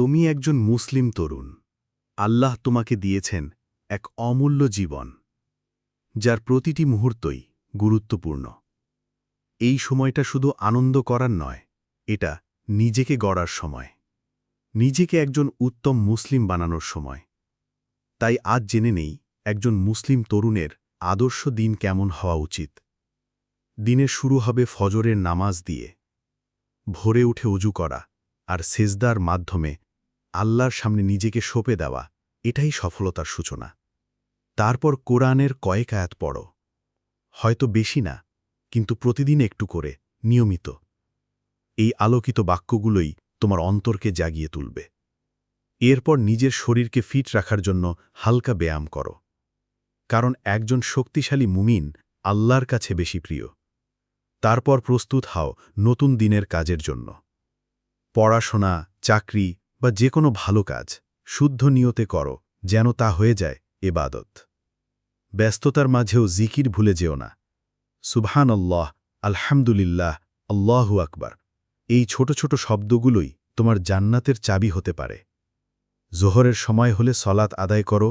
তুমি একজন মুসলিম তরুণ। আল্লাহ তোমাকে দিয়েছেন এক অমূল্য জীবন, যার প্রতিটি মুহূর্তই গুরুত্বপূর্ণ। এই সময়টা শুধু আনন্দ করার নয়, এটা নিজেকে গড়ার সময়। নিজেকে একজন উত্তম মুসলিম বানানোর সময়। তাই আজ জেনে নেই একজন মুসলিম তরুণের আদর্শ দিন কেমন হওয়া উচিত। দিনের শুরু হবে ফজরের নামাজ দিয়ে। ভোরে উঠে উজু করা আর সেজদার মাধ্যমে আল্লাহর সামনে নিজেকে সঁপে দেওয়া, এটাই সফলতার সূচনা। তারপর কোরআনের কয়েক আয়াত পড়ো। হয়তো বেশি না, কিন্তু প্রতিদিন একটু করে, নিয়মিত। এই আলোকিত বাক্যগুলোই তোমার অন্তরকে জাগিয়ে তুলবে। এরপর নিজের শরীরকে ফিট রাখার জন্য হালকা ব্যায়াম করো। কারণ একজন শক্তিশালী মুমিন আল্লাহর কাছে বেশি প্রিয়। তারপর প্রস্তুত হও নতুন দিনের কাজের জন্য। পড়াশোনা, চাকরি বা যে কোনো ভালো কাজ, শুদ্ধ নিয়তে করো, যেন তা হয়ে যায় এবাদত ব্যস্ততার মাঝেও জিকির ভুলে যেও না। সুবহান আল্লাহ আলহামদুলিল্লাহ, আল্লাহু আকবার। এই ছোট ছোট শব্দগুলোই তোমার জান্নাতের চাবি হতে পারে। জোহরের সময় হলে সলাৎ আদায় করো,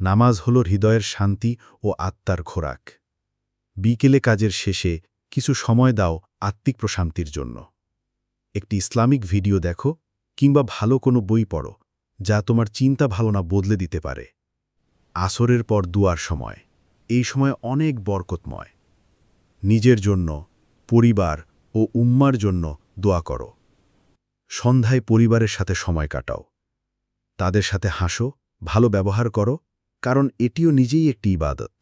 নামাজ হল হৃদয়ের শান্তি ও আত্মার খোরাক। বিকেলে কাজের শেষে কিছু সময় দাও আত্মিক প্রশান্তির জন্য। একটি ইসলামিক ভিডিও দেখো কিংবা ভালো কোনো বই পড়ো, যা তোমার চিন্তা ভাবনা বদলে দিতে পারে। আসরের পর দুয়ার সময়, এই সময় অনেক বরকতময়। নিজের জন্য, পরিবার ও উম্মার জন্য দোয়া করো। সন্ধ্যায় পরিবারের সাথে সময় কাটাও। তাদের সাথে হাসো, ভালো ব্যবহার করো, কারণ এটিও নিজেই একটি ইবাদত।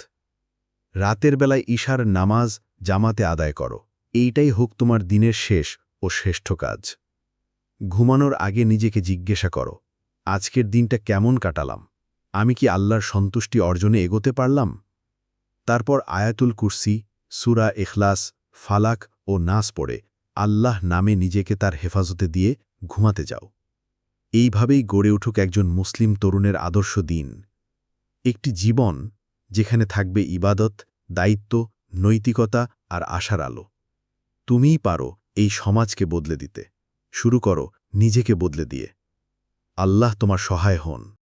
রাতের বেলায় ঈশার নামাজ জামাতে আদায় করো, এইটাই হোক তোমার দিনের শেষ ও শ্রেষ্ঠ কাজ। ঘুমানোর আগে নিজেকে জিজ্ঞাসা করো, আজকের দিনটা কেমন কাটালাম? আমি কি আল্লাহর সন্তুষ্টি অর্জনে এগোতে পারলাম? তারপর আয়াতুল কুরসি, সুরা এখলাস ফালাক ও নাস পড়ে আল্লাহ নামে নিজেকে তার হেফাজতে দিয়ে ঘুমাতে যাও। এইভাবেই গড়ে উঠুক একজন মুসলিম তরুণের আদর্শ দিন। একটি জীবন যেখানে থাকবে ইবাদত, দায়িত্ব, নৈতিকতা আর আশার আলো। তুমিই পারো এই সমাজকে বদলে দিতে। শুরু করো নিজেকে বদলে দিয়ে। আল্লাহ তোমার সহায় হন।